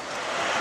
した。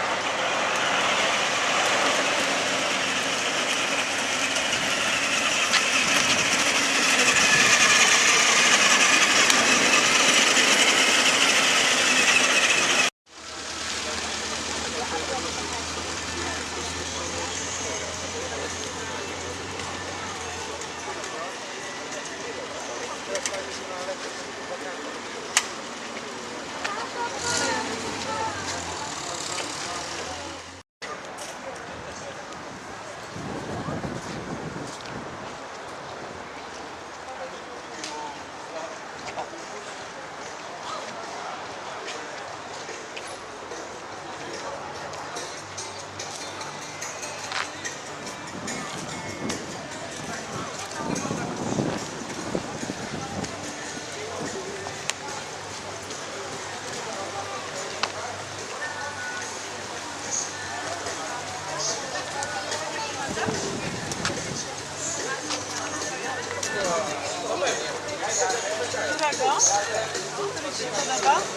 Tá legal?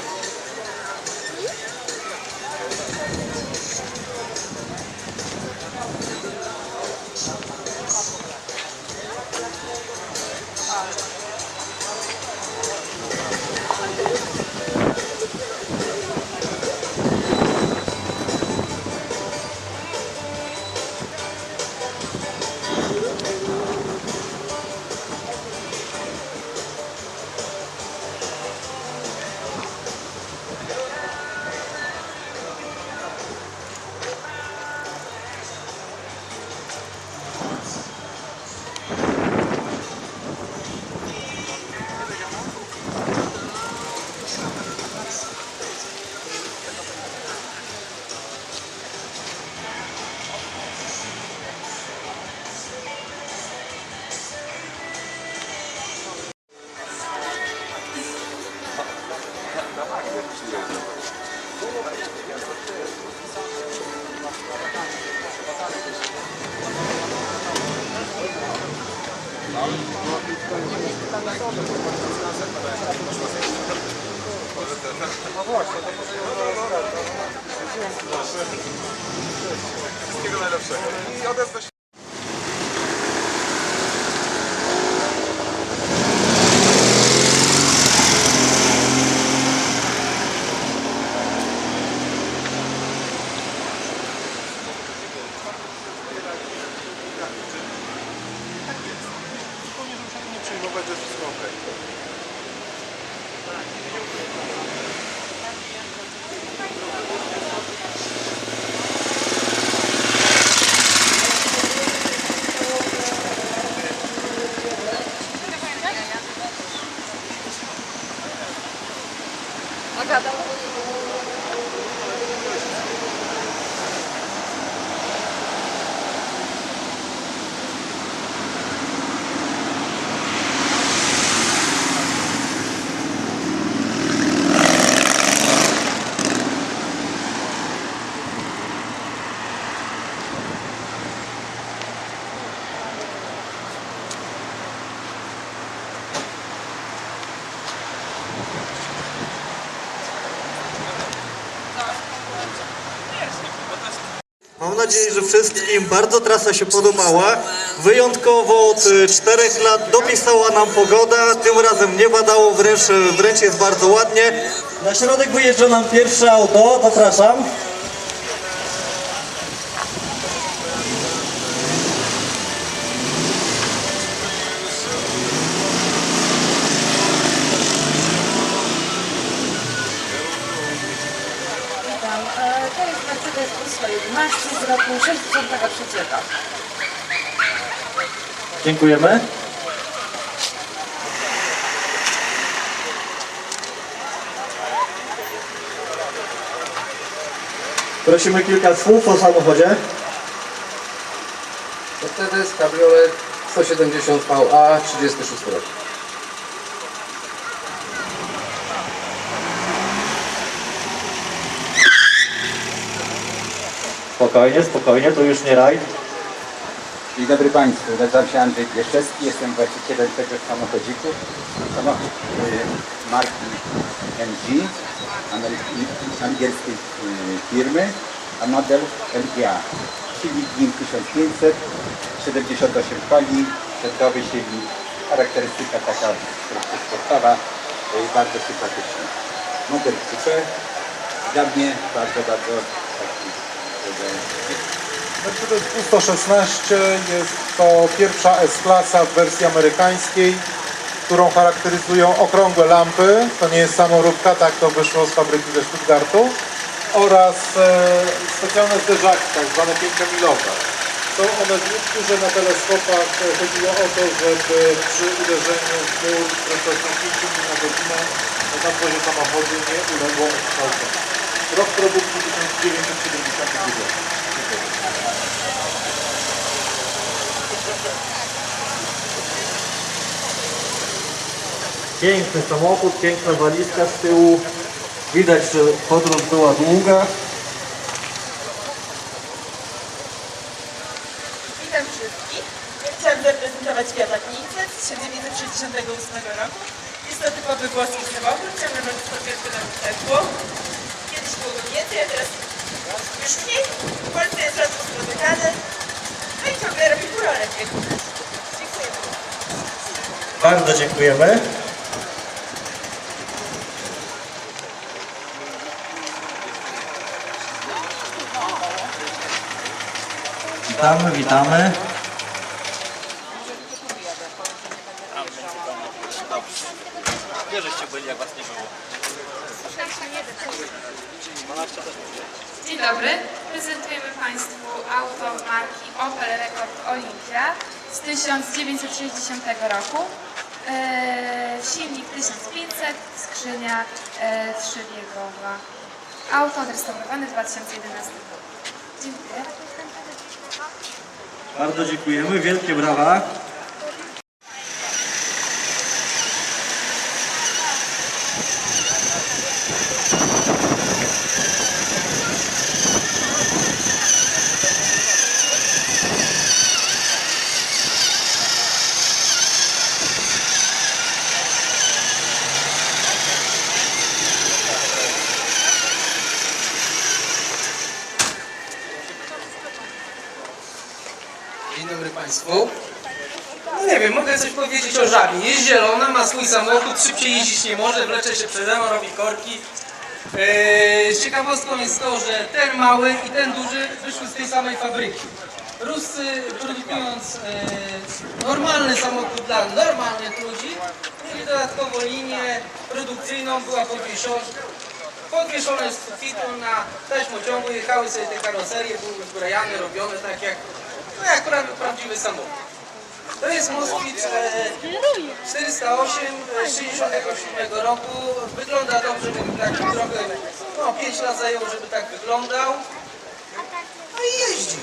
Który Ci się podoba? Nie przyjmować, quantas desconto aí? Mam nadzieję, że wszystkim bardzo trasa się podobała. Wyjątkowo od czterech lat dopisała nam pogoda. Tym razem nie padało, wręcz, wręcz jest bardzo ładnie. Na środek wyjeżdża nam pierwsze auto. Zapraszam. Jest Mercedes U111 z roku 63. Dziękujemy. Prosimy kilka słów o samochodzie. Mercedes Cabriolet 170 VA 36 rok. Spokojnie, spokojnie, to już nie rajd. Dzień dobry Państwu, nazywam się Andrzej Pieszczewski, jestem właścicielem tego samochodziku. Samochód y, marki MG, angielskiej y, firmy, a model LGA. Silnik NIM 1500, 78 koni, przedowy silnik, charakterystyka taka sportowa, y, bardzo sympatyczna. Model coupe, dla mnie bardzo, bardzo taki, Mercedes U116 jest to pierwsza S-klasa w wersji amerykańskiej, którą charakteryzują okrągłe lampy. To nie jest samoróbka, tak to wyszło z fabryki ze Stuttgartu. Oraz e, specjalne zderzaki, tak zwane 5-milowe. Są one duże na teleskopach. E, Chodziło o to, żeby przy uderzeniu w mur z prędkością 5 mil na godzinę na nadwozie samochodu nie uległo odkształceniu. Rok produkcji 1972. Piękny samochód, piękna walizka z tyłu. Widać, że podróż była długa. Witam wszystkich. Chciałam zaprezentować 500 z 1968 roku. Jest to typowy włoski samochód. Chciałam robić podwietkę na. Kiedyś było więcej, a teraz mniej. W Polsce jest rzadko spotykany. No i ciągle robi furorę. Dziękuję bardzo. Bardzo dziękujemy. Witamy, witamy. Gdzie żeście byli, jak was nie było? Dzień dobry. Prezentujemy Państwu auto marki Opel Rekord Olympia z 1960 roku. E, silnik 1500, skrzynia e, trzybiegowa. Auto odrestaurowane w 2011 roku. Dziękuję. Bardzo dziękujemy. Wielkie brawa. Państwu. No nie wiem, mogę coś powiedzieć o żabie. Jest zielona, ma swój samochód, szybciej jeździć nie może, wlecze się przede mną, robi korki. Eee, ciekawostką jest to, że ten mały i ten duży wyszły z tej samej fabryki. Ruscy produkując e, normalny samochód dla normalnych ludzi, mieli dodatkowo linię produkcyjną, była podwieszona, podwieszone z sufitu na taśmociągu, jechały sobie te karoserie, były uzbrojane, robione tak jak, no jak pra, prawdziwy samochód. To jest Moskwicz e, 408 e, z 67 roku. Wygląda dobrze, bo tak trochę, no 5 lat zajęło, żeby tak wyglądał. No i jeździ.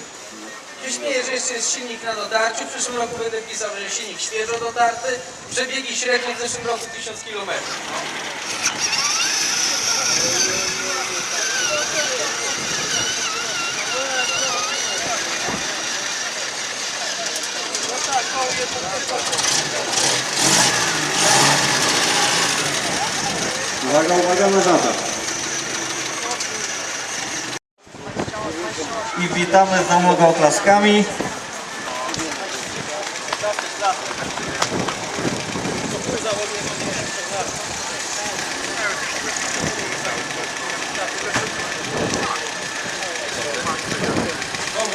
Się śmieję, że jeszcze jest silnik na dotarciu. W przyszłym roku będę pisał, że silnik świeżo dotarty. Przebiegi średnio w zeszłym roku 1000 km. Uwaga, uwaga na żabę. I witamy załogę oklaskami.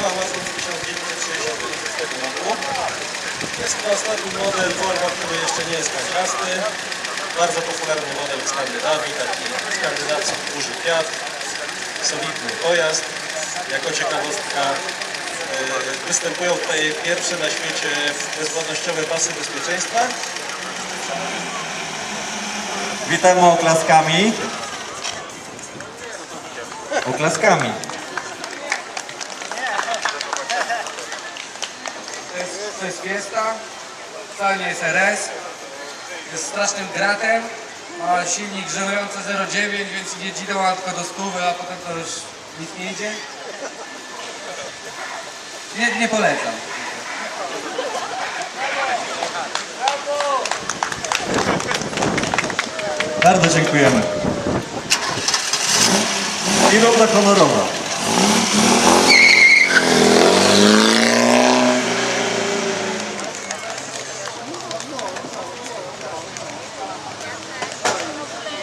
Amazon z 1966 roku. Jest to ostatni model Volvo, który jeszcze nie jest kontrasty. Bardzo popularny model w Skandynawii, taki skandynawski duży Fiat, solidny pojazd. Jako ciekawostka e, występują tutaj pierwsze na świecie bezwładnościowe pasy bezpieczeństwa. Witamy oklaskami. Oklaskami. To jest, Fiesta, wcale nie jest RS. Jest strasznym gratem, ma silnik żerujący 0,9, więc nie dzidoła tylko do stówy, a potem to już nic nie idzie. Nie, nie polecam. Bardzo dziękujemy. I dobra honorowa.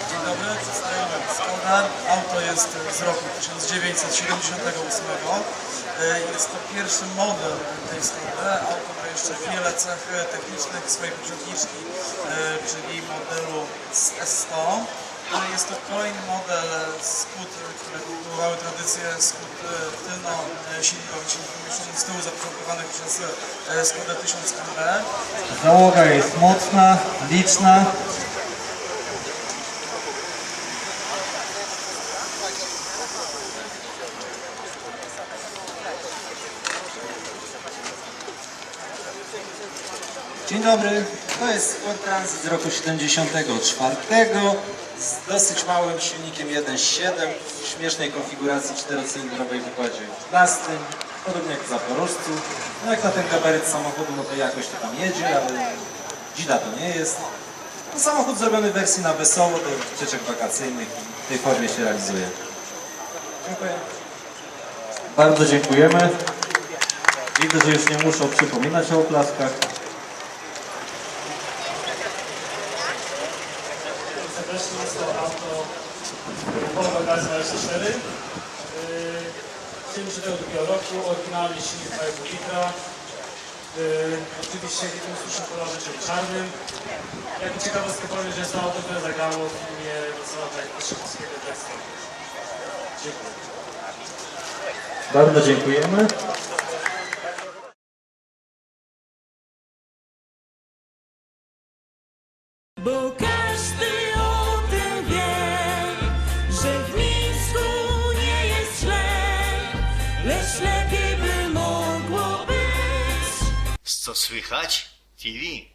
Dzień dobry, przedstawiamy Skoda. Auto jest z roku 1978. E, Jest to pierwszy model tej Skody. Auto ma jeszcze wiele cech technicznych swojej poprzedniczki, e, czyli modelu S100. Ale Jest to kolejny model skut, które kultywowały tradycję skut e, tylno-silnikowych, z tyłu zaprojektowanych przez e, Skodę 1000 MB. Załoga jest mocna, liczna. Dzień dobry, to jest Ford Transit z roku 74 z dosyć małym silnikiem 1.7 w śmiesznej konfiguracji czterocylindrowej w układzie 15, podobnie jak w Zaporożcu. No jak na ten gabaryt samochodu, no to jakoś to tam jedzie, ale dzida to nie jest. No, samochód zrobiony w wersji na wesoło, do wycieczek wakacyjnych w tej formie się realizuje. Dziękuję. Bardzo dziękujemy. Widzę, że już nie muszą przypominać o oklaskach. Serdecznie jest to auto Volvo Gaz 24 z 72 roku, oryginalny silnik 2,5 litra. Yy, oczywiście w tym kolorze, czyli czarnym. Jak ciekawostkę powiem, że jest to auto, które zagrało w filmie Soundtrack Szybkowskiego Dexter. Dziękuję. Bardzo dziękujemy. Słychać? TV.